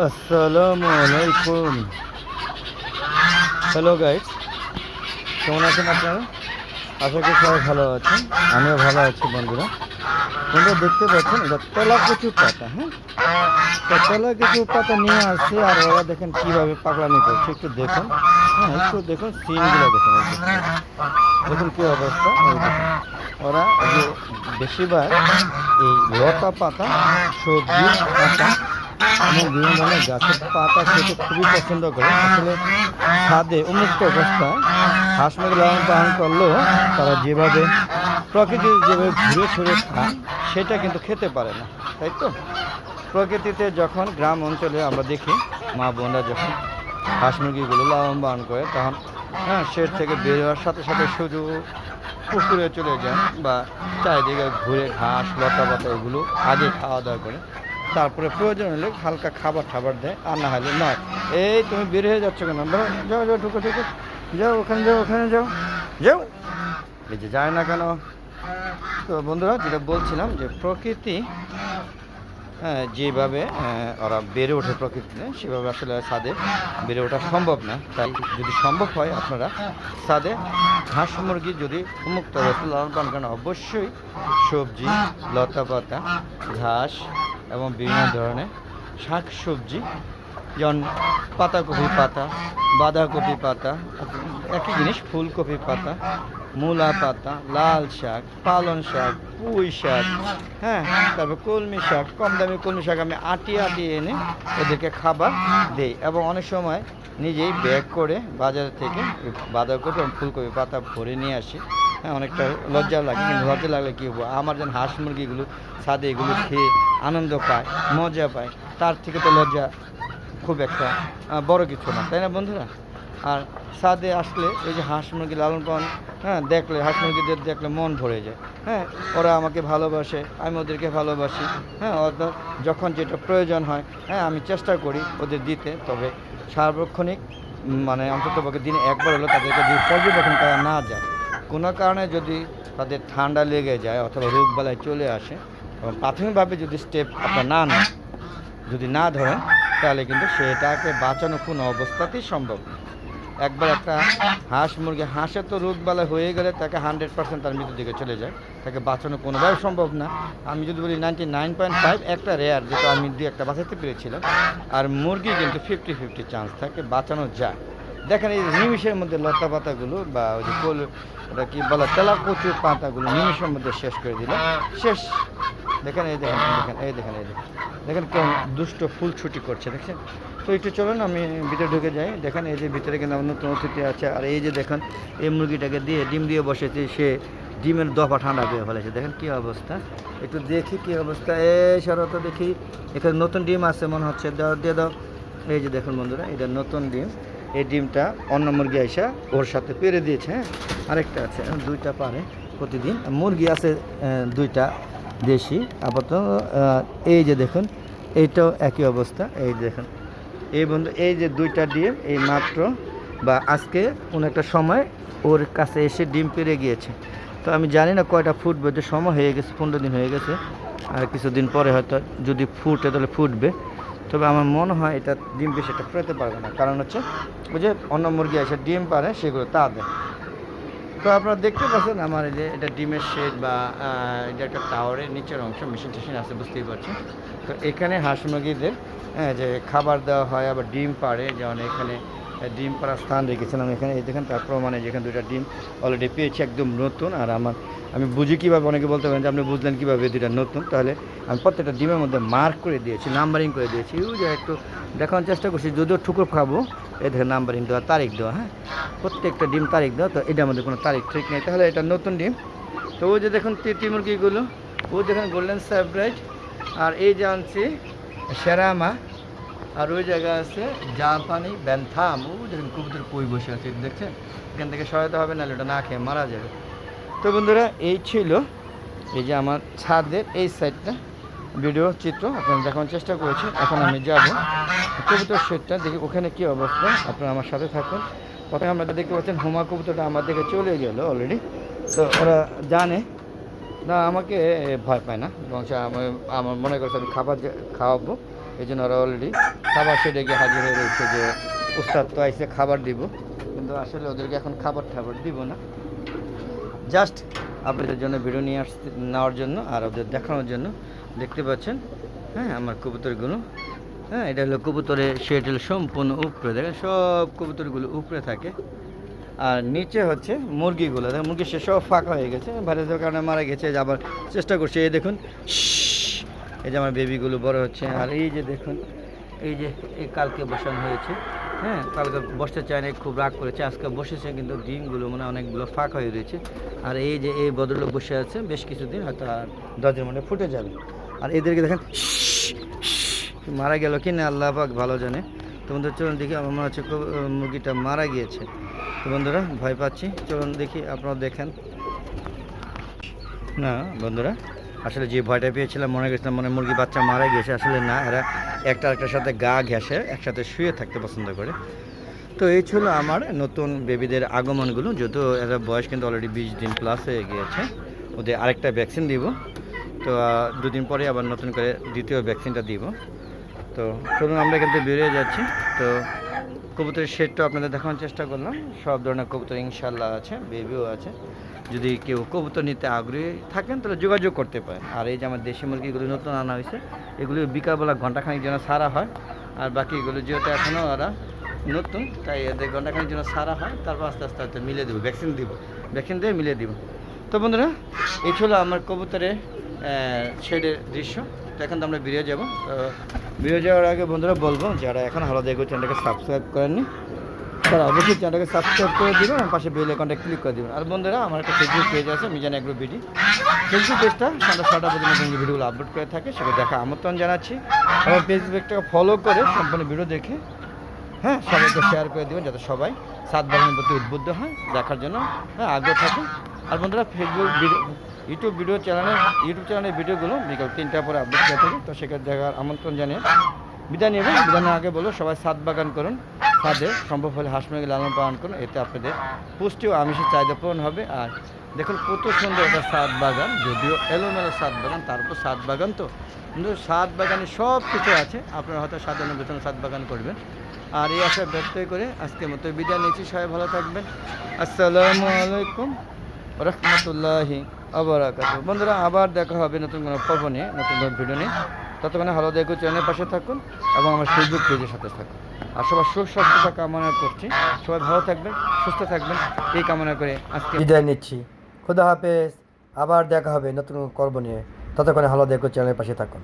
আসসালামু আলাইকুম hello guide কেমন আছেন আপনারা? আশা করি সবাই ভালো আছেন। আমিও ভালো আছি, বন্ধুরা। বন্ধুরা, দেখতে পাচ্ছেন, এটা তেলা কচু পাতা হ্যাঁ? তেলা কচু পাতা নিয়ে আসছে, আর ওরা দেখেন কীভাবে পাগলামি করছে। একটু দেখুন। হ্যাঁ একটু দেখুন সিনগুলো দেখুন। দেখুন। কী অবস্থা। ওরা বেশিরভাগ এই লতা পাতা, সবজি, পাতা এবং বিভিন্ন ধরনের গাছের পাতা খেতে খুবই পছন্দ করে। আসলে ছাদে উন্মুক্ত অবস্থায় হাঁস মুরগি লালন পালন করলেও তারা যেভাবে প্রকৃতির যেভাবে ঘুরে ছুঁড়ে খায়, সেটা কিন্তু খেতে পারে না, তাই তো? প্রকৃতিতে যখন গ্রাম অঞ্চলে আমরা দেখি, মা বোনরা যখন হাঁস মুরগিগুলো লালন পালন করে, তখন হ্যাঁ সেট থেকে বের হওয়ার সাথে সাথে শুধু পুকুরে চলে যান বা চারিদিকে ঘুরে ঘাস, লতা পাতা, এগুলো আগে খাওয়া দাওয়া করে। তারপরে প্রয়োজন হলে হালকা খাবার টাবার দেয় আর না হলে নয়। এই তুমি বের হয়ে যাচ্ছ কেন? বলো, যাও যাও ঢুকো ঢুকো। যাও ওখানে যাও ওখানে যাও। যাও। এই যে যায় না কেন? তো বন্ধুরা যেটা বলছিলাম যে প্রকৃতি হ্যাঁ, যেভাবে ওরা বেড়ে ওঠে প্রকৃতিতে সেভাবে আসলে ছাদে বেড়ে ওঠা সম্ভব না। তাই যদি সম্ভব হয় আপনারা ছাদে হাঁস মুরগি যদি উন্মুক্ত অবস্থা লালন পালন করেন অবশ্যই সবজি লতা পাতা ঘাস এবং বিভিন্ন ধরনের শাক সবজি যেমন পাতাকপি পাতা, বাঁধাকপি পাতা, একই জিনিস, ফুলকপি পাতা, মূলা পাতা, লাল শাক পালন শাক, পুঁই শাক হ্যাঁ তারপর কলমি শাক, কম দামি কলমি শাক আমি আটিয়ে আটিয়ে এনে ওদেরকে খাবার দেই এবং অনেক সময় নিজেই ব্যাগ করে বাজার থেকে বাঁধাকপি এবং ফুলকপি পাতা ভরে নিয়ে আসি। হ্যাঁ অনেকটা লজ্জা লাগে, কিন্তু লজ্জা লাগলে কী হব? আমার যেন হাঁস মুরগিগুলো ছাদে এগুলো খেয়ে আনন্দ পায়, মজা পায়। তার থেকে তো লজ্জা খুব একটা বড় কিছু না, তাই না বন্ধুরা? আর ছাদে আসলে এই যে হাঁস মুরগি লালন পালন হ্যাঁ দেখলে, হাঁস মুরগিদের দেখলে মন ভরে যায়। হ্যাঁ ওরা আমাকে ভালোবাসে, আমি ওদেরকে ভালোবাসি। হ্যাঁ অর্থাৎ যখন যেটা প্রয়োজন হয় হ্যাঁ আমি চেষ্টা করি ওদের দিতে, তবে সার্বক্ষণিক মানে অন্তত পক্ষে দিনে একবার হলো তাদেরকে যদি পর্যবেক্ষণ করা না যায়, কোনো কারণে যদি তাদের ঠান্ডা লেগে যায় অথবা রোগবালায় চলে আসে এবং প্রাথমিকভাবে যদি স্টেপ আপনার না নেন যদি না ধরেন, তাহলে কিন্তু সেটাকে বাঁচানো কোনো অবস্থাতেই সম্ভব। একবার একটা হাঁস মুরগি হাঁসের তো রোগবালা হয়ে গেলে তাকে হান্ড্রেড পার্সেন্ট তার মৃত্যুর দিকে চলে যায়। তাকে বাঁচানো কোনোভাবে সম্ভব না। আমি যদি বলি নাইনটি নাইন পয়েন্ট ফাইভ একটা রেয়ার যেটা আমি দুই একটা বাঁচাতে পেরেছিলাম, আর মুরগি কিন্তু ফিফটি ফিফটি চান্স থাকে বাঁচানো যায়। দেখেন এই নিমিষের মধ্যে লতা পাতাগুলো বা ওই যে কোল ওটা কি বলা তেলা কচুর পাতাগুলো নিমিষের মধ্যে শেষ করে দিল শেষ। দেখেন এই দেখেন দেখেন, এই দেখেন এই দেখেন। দেখেন কেমন দুষ্ট ফুল ছুটি করছে, দেখছেন? তো একটু চলুন, আমি ভিতরে ঢুকে যাই। দেখেন এই যে ভিতরে কিন্তু আমার নতুন অতিথি আছে। আর এই যে দেখেন, এই মুরগিটাকে দিয়ে ডিম দিয়ে বসেছে, সে ডিমের দফা ঠান্ডা করে ফেলেছে। দেখেন কী অবস্থা। একটু দেখি কী অবস্থা। এই শরত দেখি। এখানে নতুন ডিম আছে, মনে হচ্ছে। দাও, দিয়ে দাও। এই যে দেখুন বন্ধুরা, এটা নতুন ডিম। এই ডিমটা অন্য মুরগি আইসা ওর সাথে পেরে দিয়েছে হ্যাঁ? আরেকটা আছে দুইটা পারে প্রতিদিন। মুরগি আছে দুইটা দেশি, আপাতত এই যে দেখুন, এইটাও একই অবস্থা, এই দেখুন। এই বন্ধু, এই যে দুইটা ডিম, এই মাত্র, বা আজকে কোনো একটা সময় ওর কাছে এসে ডিম পেরে গিয়েছে। তো আমি জানি না কয়টা ফুটবে, যে সময় হয়ে গেছে, পনেরো দিন হয়ে গেছে, আর কিছুদিন পরে হয়তো যদি ফুটে, তাহলে ফুটবে। তবে আমার মনে হয় এটা ডিম বেশি একটা ফেরাতে পারবে না। কারণ হচ্ছে ওই যে অন্য মুরগি এসে ডিম পারে সেগুলো তা দেয়। তো আপনারা দেখতে পাচ্ছেন আমার এই যে এটা ডিমের শেড বা এটা একটা টাওয়ারের নিচের অংশ মেশিন টেশিন আছে বুঝতেই পারছেন। তো এখানে হাঁস মুরগিদের হ্যাঁ, যে খাবার দেওয়া হয় আবার ডিম পারে যেমন এখানে ডিম পাড়ার স্থান রেখেছিলাম এখানে। এই দেখেন তার প্রমাণে যেখানে দুটা ডিম অলরেডি পেয়েছি, একদম নতুন। আর আমার, আমি বুঝি কীভাবে, অনেকে বলতে পারেন যে আপনি বুঝলেন কীভাবে দুটা নতুন। তাহলে আমি প্রত্যেকটা ডিমের মধ্যে মার্ক করে দিয়েছি নাম্বারিং করে দিয়েছি। ওই যে একটু দেখানোর চেষ্টা করছি, যদিও ঠুকুর খাব। এই দেখেন নাম্বারিং দেওয়া, তারিখ দেওয়া হ্যাঁ। প্রত্যেকটা ডিম তারিখ দেওয়া, তো এটার মধ্যে কোনো তারিখ ঠিক নেই। তাহলে এটা নতুন ডিম। তো ওই যে দেখুন, তিতি মুরগিগুলো ওই দেখেন গোল্ডেন স্যাব্রাইট আর এই যে আনছি সেরামা আর ওই জায়গায় আছে জাপানি ব্যান্থাম। ও দেখেন কবুতর কই বসে আছে, দেখছেন? এখান থেকে সহায়তা হবে, নাহলে ওটা না খেয়ে মারা যাবে। তো বন্ধুরা, এই ছিল এই যে আমার ছাদের এই সাইডটা ভিডিও চিত্র, আপনারা দেখানোর চেষ্টা করেছি এখন আমি যাব কবুতর শেডটা, দেখি ওখানে কী অবস্থা। আপনারা আমার সাথে থাকুন। প্রথমে আমরা দেখতে পাচ্ছেন, হুমা কবুতরটা আমার দিকে চলে গেল অলরেডি তো ওরা জানে। না, আমাকে ভয় পায় না। এবং আমার মনে করছে আমি খাবার খাওয়াবো। এই জন্য ওরা অলরেডি খাবার সে ডেকে হাজির হয়ে রয়েছে যে উস্তাদ তো আইসে খাবার দিব, কিন্তু আসলে ওদেরকে এখন খাবার টাবার দিব না। জাস্ট আপনাদের জন্য ভিডিও নিয়ে আসতে নেওয়ার জন্য আর ওদের দেখানোর জন্য দেখতে পাচ্ছেন হ্যাঁ আমার কবুতরগুলো। হ্যাঁ এটা হলো কবুতরের শেড হলো সম্পূর্ণ উপরে, দেখেন, সব কবুতরগুলো উপরে থাকে। আর নিচে হচ্ছে মুরগিগুলো, দেখেন, মুরগি সে সব ফাঁকা হয়ে গেছে ভাইরাসের কারণে মারা গেছে আবার চেষ্টা করছে, এই দেখুন এই যে আমার বেবিগুলো বড় হচ্ছে, আর এই যে দেখুন এই যে এই কালকে বসানো হয়েছে হ্যাঁ কালকে বসতে চায় না, খুব রাগ করেছে, আজকে বসেছে, কিন্তু ডিমগুলো মানে অনেকগুলো ফাঁক হয়ে রয়েছে। আর এই যে এই ভদ্রলোক বসে আছে, বেশ কিছুদিন হয়তো আর দরজার মধ্যে ফুটে যাবে। আর এদেরকে দেখেন মারা গেল কি না, আল্লাহ পাক ভালো জানে। তোমাদের চলুন দেখি, আমার মনে হচ্ছে কব- মুরগিটা মারা গিয়েছে। তো বন্ধুরা, ভয় পাচ্ছি। চলুন দেখি আপনারা দেখেন। না, বন্ধুরা আসলে যে ভয়টা পেয়েছিলাম, মনে গেছিলাম মনে মুরগি বাচ্চা মারা গেছে আসলে না, এরা একটা একটার সাথে গা ঘেঁষে একসাথে শুয়ে থাকতে পছন্দ করে। তো এই ছিল আমার নতুন বেবিদের আগমনগুলো যদিও এরা বয়স কিন্তু অলরেডি বিশ দিন প্লাস হয়ে গিয়েছে। ওদের আরেকটা ভ্যাকসিন দিব। তো দুদিন পরে আবার নতুন করে দ্বিতীয় ভ্যাকসিনটা দিব। তো চলুন আমরা কিন্তু বেরিয়ে যাচ্ছি। তো কবুতরের শেডটা আপনাদের দেখানোর চেষ্টা করলাম। সব ধরনের কবুতর ইনশাল্লাহ আছে বেবিও আছে। যদি কেউ কবুতর নিতে আগ্রহী থাকেন, তাহলে যোগাযোগ করতে পারেন। আর এই যে আমার দেশি মুরগিগুলো নতুন আনা হয়েছে এগুলো বিকালবেলা ঘন্টাখানিক যেন সারা হয়। আর বাকিগুলো যেহেতু এখনও ওরা নতুন, তাই এদের ঘন্টাখানিক যেন সারা হয়। তারপর আস্তে আস্তে আস্তে মিলে দেবো ভ্যাকসিন দিব ভ্যাকসিন দিয়ে মিলিয়ে দিব। তো বন্ধুরা, এই ছিল আমার কবুতরের শেডের দৃশ্য। তো এখন তো আমরা বেরিয়ে যাব। বেরিয়ে যাওয়ার আগে বন্ধুরা বলব, যারা এখন হালো দেখো চ্যানেলটাকে সাবস্ক্রাইব করেননি, তারা অবশ্যই চ্যানেলটাকে সাবস্ক্রাইব করে দিবেন আর পাশে বেল আইকনটা ক্লিক করে দিবেন। আর বন্ধুরা, আমার একটা ফেসবুক পেজ আছে মিজান এগ্রো বিডি। ফেসবুক পেজটা সন্ধ্যা ছটা পর্যন্ত ভিডিওগুলো আপলোড করে থাকে সেটা দেখা আমন্ত্রণ জানাচ্ছি। আমার ফেসবুকটাকে ফলো করে সম্পূর্ণ ভিডিও দেখে হ্যাঁ সবাইকে শেয়ার করে দেবেন, যাতে সবাই সাত বাগানের প্রতি উদ্বুদ্ধ হয়, দেখার জন্য হ্যাঁ আগ্রহ থাকে। আর বন্ধুরা ফেসবুক ইউটিউব ভিডিও চ্যানেলে ইউটিউব চ্যানেলের ভিডিওগুলো বিকাল তিনটার পরে আপডেট করে থাকি। তো সেখানে দেখার আমন্ত্রণ জানিয়ে বিদায় নেবেন বিদানের আগে বলো, সবাই সাত বাগান করুন ছাদে সম্ভব হলে হাঁস মুরগি লালন পালন করুন। এতে আপনাদের পুষ্টি ও আমিষের চাহিদা পূরণ হবে। আর দেখুন, কত সুন্দর একটা সাত বাগান, যদিও এলোমেলো সাত বাগান তারপর সাত বাগান তো। কিন্তু সাত বাগানে সব কিছু আছে। আপনারা হয়তো সাজানো বেতনে সাত বাগান করবেন। আর এই আশা ব্যক্ত করে আজকের মতো বিদায় নিচ্ছি। সবাই ভালো থাকবেন। আসসালামু আলাইকুম। রহমতুল্লাহি আবরাকাত বন্ধুরা, আবার দেখা হবে নতুন কোনো পর্ব নিয়ে, নতুন কোনো ভিডিও নিয়ে। ততক্ষণে ভালো দেখো চ্যানেলের পাশে থাকুন এবং আমার ফেসবুক পেজের সাথে থাকুন। আর সবার সুস্বাস্থ্যতা কামনা করছি, সবাই ভালো থাকবেন, সুস্থ থাকবেন। এই কামনা করে আজকে বিদায় নিচ্ছি। খুদা হাফেজ। আবার দেখা হবে নতুন করব নিয়ে। ততক্ষণে ভালো দেখো চ্যানেলের পাশে থাকুন।